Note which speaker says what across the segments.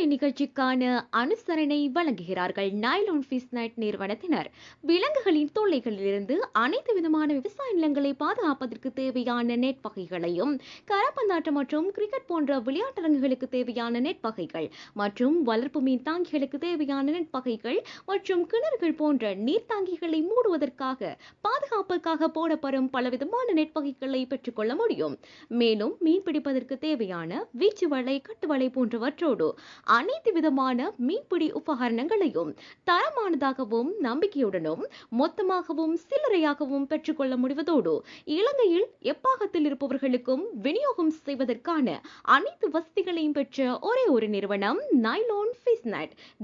Speaker 1: இன்றைய நிகழ்ச்சிக்கான அனுசரணை வழங்குகிறார்கள் நைலோன் ஃபிஸ் நைட் நிறுவனத்தினர். விலங்குகளின் தொல்லைகளிலிருந்து அனைத்து விதமான விவசாய நிலங்களை பாதுகாப்பதற்கு தேவையான நெட் வகைகளையும் கரப்பந்தாட்டம் மற்றும் கிரிக்கெட் போன்ற விளையாட்டரங்குகளுக்கு தேவையான நெட் வகைகள் மற்றும் வளர்ப்பு மீன் தாங்கிகளுக்கு தேவையான நெட் வகைகள் மற்றும் கிணறுகள் போன்ற நீர்த்தாங்கிகளை மூடுவதற்காக பாதுகாப்புக்காக போடப்படும் பலவிதமான நெட் வகைகளை பெற்றுக்கொள்ள முடியும். மேலும் மீன் பிடிப்பதற்கு தேவையான வீச்சு வலை கட்டுவலை போன்றவற்றோடு அனைத்து விதமான மீன்பிடி உபகரணங்களையும் தரமானதாகவும் நம்பிக்கையுடனும் மொத்தமாகவும் சில்லறையாகவும் பெற்றுக்கொள்ள முடிவதோடு இலங்கையில் எப்பாகத்தில் இருப்பவர்களுக்கும் விநியோகம் செய்வதற்கான அனைத்து வசதிகளையும் பெற்ற ஒரே ஒரு நிறுவனம் நைலோன் ஃபிஸ்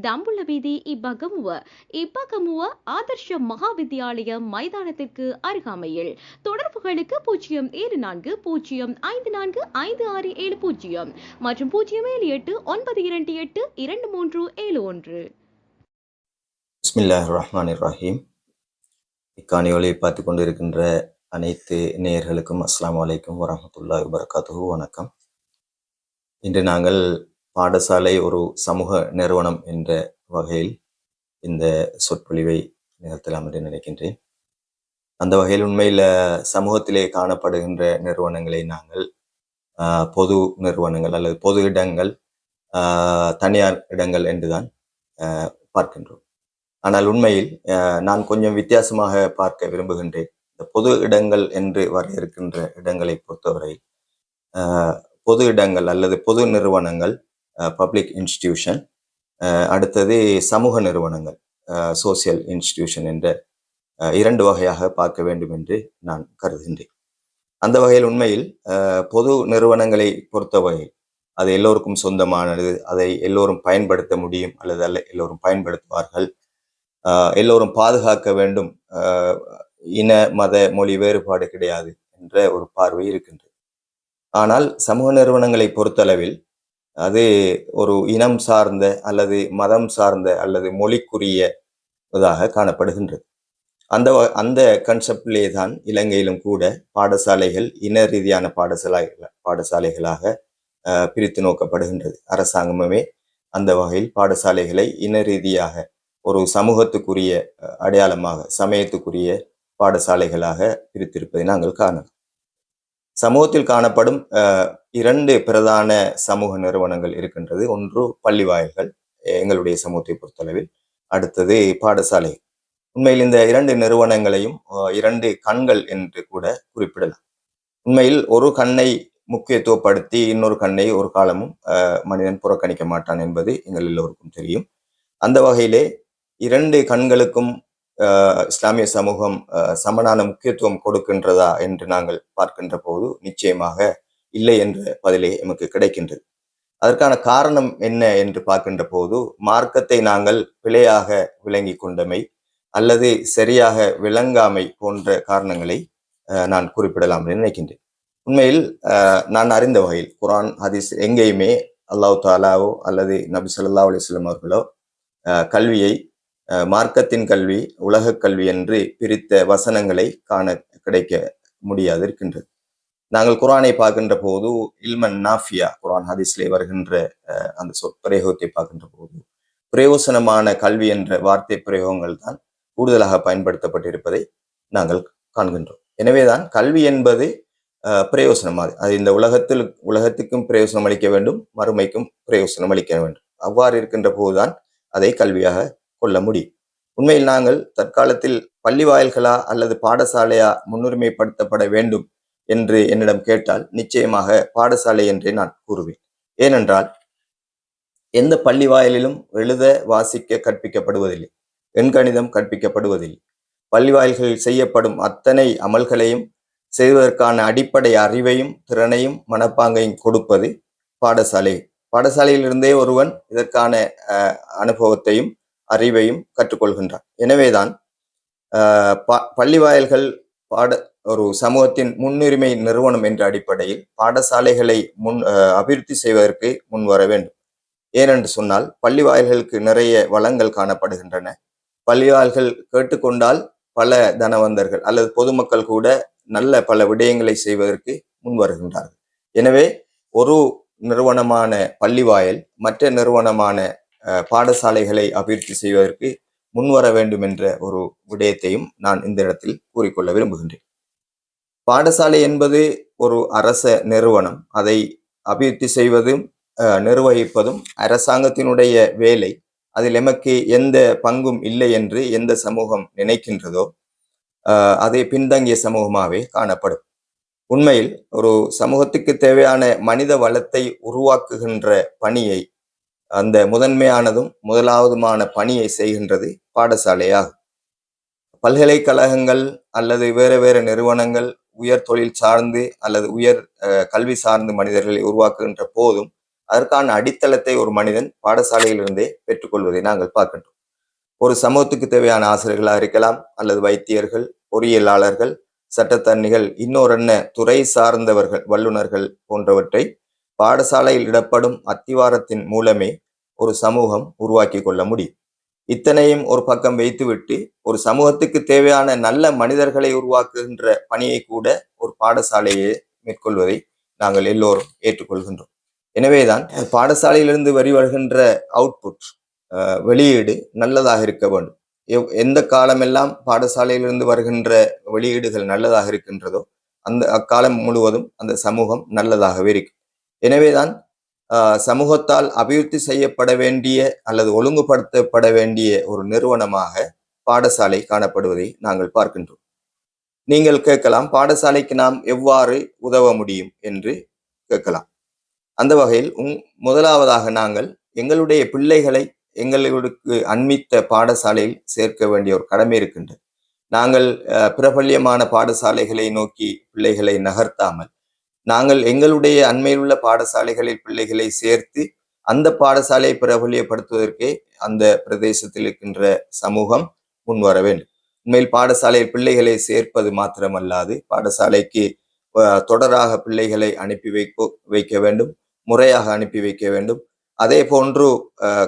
Speaker 1: தம்புள்ள வீதி இப்பகமுவ இப்பகமுவ ஆதர்ஷ மகாவித்யாலய மைதானத்திற்கு அருகாமையில். தொடர்புகளுக்கு பூஜ்ஜியம் ஏழு நான்கு பூஜ்ஜியம் ஐந்து நான்கு ஐந்து ஆறு ஏழு பூஜ்ஜியம் மற்றும் பூஜ்ஜியம் ஏழு எட்டு ஒன்பது இரண்டு எட்டு இரண்டு மூன்று ஏழு ஒன்று.
Speaker 2: பிஸ்மில்லாஹ் ரஹ்மான் ரஹீம் இக்காணியோலை பார்த்து கொண்டிருக்கின்ற அனைத்து நேயர்களுக்கும் அஸ்லாம் அலைக்கும் வரமத்துல்லா வபர்காத்து வணக்கம். இன்று நாங்கள் பாடசாலை ஒரு சமூக நிறுவனம் என்ற வகையில் இந்த சொற்பொழிவை நிகழ்த்தலாம் என்று நினைக்கின்றேன். அந்த வகையில் உண்மையில் சமூகத்திலே காணப்படுகின்ற நிறுவனங்களை நாங்கள் பொது நிறுவனங்கள் அல்லது பொது இடங்கள் தனியார் இடங்கள் என்றுதான் பார்க்கின்றோம். ஆனால் உண்மையில் நான் கொஞ்சம் வித்தியாசமாக பார்க்க விரும்புகின்றேன். இந்த பொது இடங்கள் என்று வரையறுக்கின்ற இடங்களை பொறுத்தவரை பொது இடங்கள் அல்லது பொது நிறுவனங்கள் பப்ளிக் இன்ஸ்டிடியூஷன் அடுத்தது சமூக நிறுவனங்கள் சோசியல் இன்ஸ்டிடியூஷன் என்ற இரண்டு வகையாக பார்க்க வேண்டும் என்று நான் கருதுகின்றேன். அந்த வகையில் உண்மையில் பொது நிறுவனங்களை பொறுத்தவரை அது எல்லோருக்கும் சொந்தமானது. அதை எல்லோரும் பயன்படுத்த முடியும் அல்லது அல்ல எல்லோரும் பயன்படுத்துவார்கள். ஆஹ் எல்லோரும் பாதுகாக்க வேண்டும். ஆஹ் இன மத மொழி வேறுபாடு கிடையாது என்ற ஒரு பார்வை இருக்கின்றது. ஆனால் சமூக நிறுவனங்களை பொறுத்தளவில் அது ஒரு இனம் சார்ந்த அல்லது மதம் சார்ந்த அல்லது மொழிக்குரிய இதாக காணப்படுகின்றது. அந்த வ- அந்த கன்செப்டிலே தான் இலங்கையிலும் கூட பாடசாலைகள் இன ரீதியான பாடசாலை பாடசாலைகளாக பிரித்து நோக்கப்படுகின்றது. அரசாங்கமே அந்த வகையில் பாடசாலைகளை இன ரீதியாக ஒரு சமூகத்துக்குரிய அஹ், அடையாளமாக சமயத்துக்குரிய பாடசாலைகளாக பிரித்திருப்பதை நாங்கள் காணலாம். சமூகத்தில் காணப்படும் அஹ், இரண்டு பிரதான சமூக நிறுவனங்கள் இருக்கின்றது. ஒன்று பள்ளி வாயில்கள் எங்களுடைய சமூகத்தை பொறுத்தளவில். அடுத்தது பாடசாலை. உண்மையில் இந்த இரண்டு நிறுவனங்களையும் அஹ், இரண்டு கண்கள் என்று கூட குறிப்பிடலாம். உண்மையில் ஒரு கண்ணை முக்கியத்துவப்படுத்தி இன்னொரு கண்ணை ஒரு காலமும் மனிதன் புறக்கணிக்க மாட்டான் என்பது எங்கள் எல்லோருக்கும் தெரியும். அந்த வகையிலே இரண்டு கண்களுக்கும் இஸ்லாமிய சமூகம் சமனான முக்கியத்துவம் கொடுக்கின்றதா என்று நாங்கள் பார்க்கின்ற போது நிச்சயமாக இல்லை என்ற பதிலே எமக்கு கிடைக்கின்றது. அதற்கான காரணம் என்ன என்று பார்க்கின்ற போது மார்க்கத்தை நாங்கள் பிழையாக விளங்கி கொண்டமை அல்லது சரியாக விளங்காமை போன்ற காரணங்களை நான் குறிப்பிடலாம் என்று நினைக்கின்றேன். உண்மையில் நான் அறிந்த வகையில் குரான் ஹதீஸ் எங்கேயுமே அல்லாஹ் தாலாவோ அல்லது நபி சொல்லா அலிஸ்லம் அவர்களோ அஹ், கல்வியை அஹ், மார்க்கத்தின் கல்வி உலகக் கல்வி என்று பிரித்த வசனங்களை காண கிடைக்க முடியாது இருக்கின்றது நாங்கள் குரானை பார்க்கின்ற போது இல்மன் நாஃபியா குரான் ஹதீஸ்லே வருகின்ற அஹ், அந்த சொற்பிரயோகத்தை பார்க்கின்ற போது பிரயோசனமான கல்வி என்ற வார்த்தை பிரயோகங்கள் தான் கூடுதலாக பயன்படுத்தப்பட்டிருப்பதை நாங்கள் காண்கின்றோம். எனவேதான் கல்வி என்பது பிரயோசனம் அது. அது இந்த உலகத்தில் உலகத்துக்கும் பிரயோசனம் அளிக்க வேண்டும் மறுமைக்கும் பிரயோசனம் அளிக்க வேண்டும். அவ்வாறு இருக்கின்ற போதுதான் அதை கல்வியாக கொள்ள முடியும். உண்மையில் நாங்கள் தற்காலத்தில் பள்ளி வாயில்களா அல்லது பாடசாலையா முன்னுரிமைப்படுத்தப்பட வேண்டும் என்று என்னிடம் கேட்டால் நிச்சயமாக பாடசாலை என்றே நான் கூறுவேன். ஏனென்றால் எந்த பள்ளி வாயிலிலும் எழுத வாசிக்க கற்பிக்கப்படுவதில்லை. எண்கணிதம் கற்பிக்கப்படுவதில்லை. பள்ளி வாயில்களில் செய்யப்படும் அத்தனை அமல்களையும் செய்வதற்கான அடிப்படை அறிவையும் திறனையும் மனப்பாங்கையும் கொடுப்பது பாடசாலை. பாடசாலையிலிருந்தே ஒருவன் இதற்கான அனுபவத்தையும் அறிவையும் கற்றுக்கொள்கின்றான். எனவேதான் ப- பள்ளி வாயல்கள் பாட ஒரு சமூகத்தின் முன்னுரிமை நிறுவனம் என்ற அடிப்படையில் பாடசாலைகளை முன் அபிவிருத்தி செய்வதற்கு முன் வர வேண்டும். ஏனென்று சொன்னால் பள்ளி வாயில்களுக்கு நிறைய வளங்கள் காணப்படுகின்றன. பள்ளி வாயில்கள் கேட்டுக்கொண்டால் பல தனவந்தர்கள் அல்லது பொதுமக்கள் கூட நல்ல பல விடயங்களை செய்வதற்கு முன் வருகின்றார்கள். எனவே ஒரு நிறுவனமான பள்ளிவாயல் மற்ற நிறுவனமான அஹ், பாடசாலைகளை அபிவிருத்தி செய்வதற்கு முன்வர வேண்டும் என்ற ஒரு விடயத்தையும் நான் இந்த இடத்தில் கூறிக்கொள்ள விரும்புகின்றேன். பாடசாலை என்பது ஒரு அரச நிறுவனம். அதை அபிவிருத்தி செய்வதும் அஹ், நிர்வகிப்பதும் அரசாங்கத்தினுடைய வேலை. அதில் எமக்கு எந்த பங்கும் இல்லை என்று எந்த சமூகம் நினைக்கின்றதோ அதே பின்தங்கிய சமூகமாகவே காணப்படும். உண்மையில் ஒரு சமூகத்துக்கு தேவையான மனித வளத்தை உருவாக்குகின்ற பணியை அந்த முதன்மையானதும் முதலாவதுமான பணியை செய்கின்றது பாடசாலையாகும். பல்கலைக்கழகங்கள் அல்லது வேறு வேறு நிறுவனங்கள் உயர் தொழில் சார்ந்து அல்லது உயர் அஹ், கல்வி சார்ந்து மனிதர்களை உருவாக்குகின்ற போதும் அதற்கான அடித்தளத்தை ஒரு மனிதன் பாடசாலையிலிருந்தே பெற்றுக்கொள்வதை நாங்கள் பார்க்கின்றோம். ஒரு சமூகத்துக்கு தேவையான ஆசிரியர்களாக இருக்கலாம் அல்லது வைத்தியர்கள் பொறியியலாளர்கள் சட்டத்தரணிகள் இன்னொரென்ன துறை சார்ந்தவர்கள் வல்லுநர்கள் போன்றவற்றை பாடசாலையில் இடப்படும் அத்திவாரத்தின் மூலமே ஒரு சமூகம் உருவாக்கி கொள்ள முடியும். இத்தனையும் ஒரு பக்கம் வைத்துவிட்டு ஒரு சமூகத்துக்கு தேவையான நல்ல மனிதர்களை உருவாக்குகின்ற பணியை கூட ஒரு பாடசாலையை மேற்கொள்வதை நாங்கள் எல்லோரும் ஏற்றுக்கொள்கின்றோம். எனவேதான் பாடசாலையிலிருந்து வெளிவருகின்ற அவுட்புட் வெளியீடு நல்லதாக இருக்க வேண்டும். எவ்- எந்த காலமெல்லாம் பாடசாலையிலிருந்து வருகின்ற வெளியீடுகள் நல்லதாக இருக்கின்றதோ அந்த அக்காலம் முழுவதும் அந்த சமூகம் நல்லதாகவே இருக்கும் எனவேதான் ஆஹ், சமூகத்தால் அபிவிருத்தி செய்யப்பட வேண்டிய அல்லது ஒழுங்குபடுத்தப்பட வேண்டிய ஒரு நிறுவனமாக பாடசாலை காணப்படுவதை நாங்கள் பார்க்கின்றோம். நீங்கள் கேட்கலாம் பாடசாலைக்கு நாம் எவ்வாறு உதவ முடியும் என்று கேட்கலாம். அந்த வகையில் உங் முதலாவதாக நாங்கள் எங்களுடைய பிள்ளைகளை எங்களுக்கு அண்மித்த பாடசாலையில் சேர்க்க வேண்டிய ஒரு கடமை இருக்கின்றது. நாங்கள் அஹ், பிரபல்யமான பாடசாலைகளை நோக்கி பிள்ளைகளை நகர்த்தாமல் நாங்கள் எங்களுடைய அண்மையில் உள்ள பாடசாலைகளில் பிள்ளைகளை சேர்த்து அந்த பாடசாலையை பிரபல்யப்படுத்துவதற்கே அந்த பிரதேசத்தில் இருக்கின்ற சமூகம் முன்வர வேண்டும். உண்மையில் பாடசாலையில் பிள்ளைகளை சேர்ப்பது மாத்திரமல்லாது பாடசாலைக்கு தொடராக பிள்ளைகளை அனுப்பி வைக்க வைக்க வேண்டும் முறையாக அனுப்பி வைக்க வேண்டும். அதே போன்று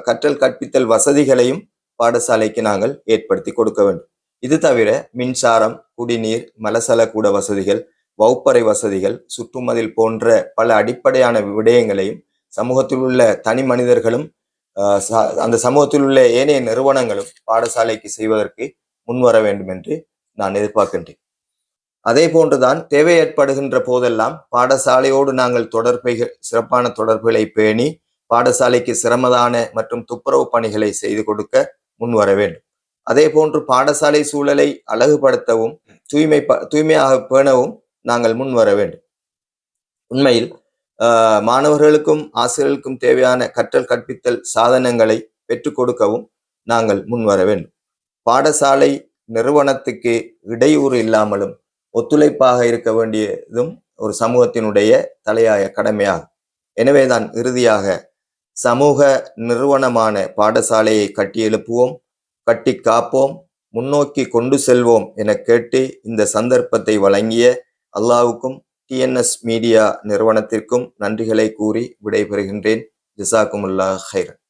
Speaker 2: கற்றல் கற்பித்தல் வசதிகளையும் பாடசாலைக்கு நாங்கள் ஏற்படுத்தி கொடுக்க வேண்டும். இது தவிர மின்சாரம் குடிநீர் மலசல கூட வசதிகள் வகுப்பறை வசதிகள் சுற்றுமதில் போன்ற பல அடிப்படையான விடயங்களையும் சமூகத்தில் உள்ள தனி மனிதர்களும் ச- அந்த சமூகத்தில் உள்ள ஏனைய நிறுவனங்களும் பாடசாலைக்கு செய்வதற்கு முன்வர வேண்டும் என்று நான் எதிர்பார்க்கின்றேன். அதே போன்றுதான் தேவை ஏற்படுகின்ற போதெல்லாம் பாடசாலையோடு நாங்கள் தொடர்பை சிறப்பான தொடர்புகளை பேணி பாடசாலைக்கு சிரமதான மற்றும் துப்புரவு பணிகளை செய்து கொடுக்க முன்வர வேண்டும். அதே போன்று பாடசாலை சூழலை அழகுபடுத்தவும் தூய்மை ப- தூய்மையாக பேணவும் நாங்கள் முன்வர வேண்டும். உண்மையில் மாணவர்களுக்கும் ஆசிரியர்களுக்கும் தேவையான கற்றல் கற்பித்தல் சாதனங்களை பெற்றுக் கொடுக்கவும் நாங்கள் முன்வர வேண்டும். பாடசாலை நிறுவனத்துக்கு இடையூறு இல்லாமலும் ஒத்துழைப்பாக இருக்க வேண்டியதும் ஒரு சமூகத்தினுடைய தலையாய கடமையாகும். எனவேதான் இறுதியாக சமூக நிறுவனமான பாடசாலையை கட்டியெழுப்புவோம் கட்டி காப்போம் முன்னோக்கி கொண்டு செல்வோம் என கேட்டு இந்த சந்தர்ப்பத்தை வழங்கிய அல்லாவுக்கும் டிஎன்எஸ் மீடியா நிறுவனத்திற்கும் நன்றிகளை கூறி விடைபெறுகின்றேன். ஜிசாக்குமுல்லா ஹைரன்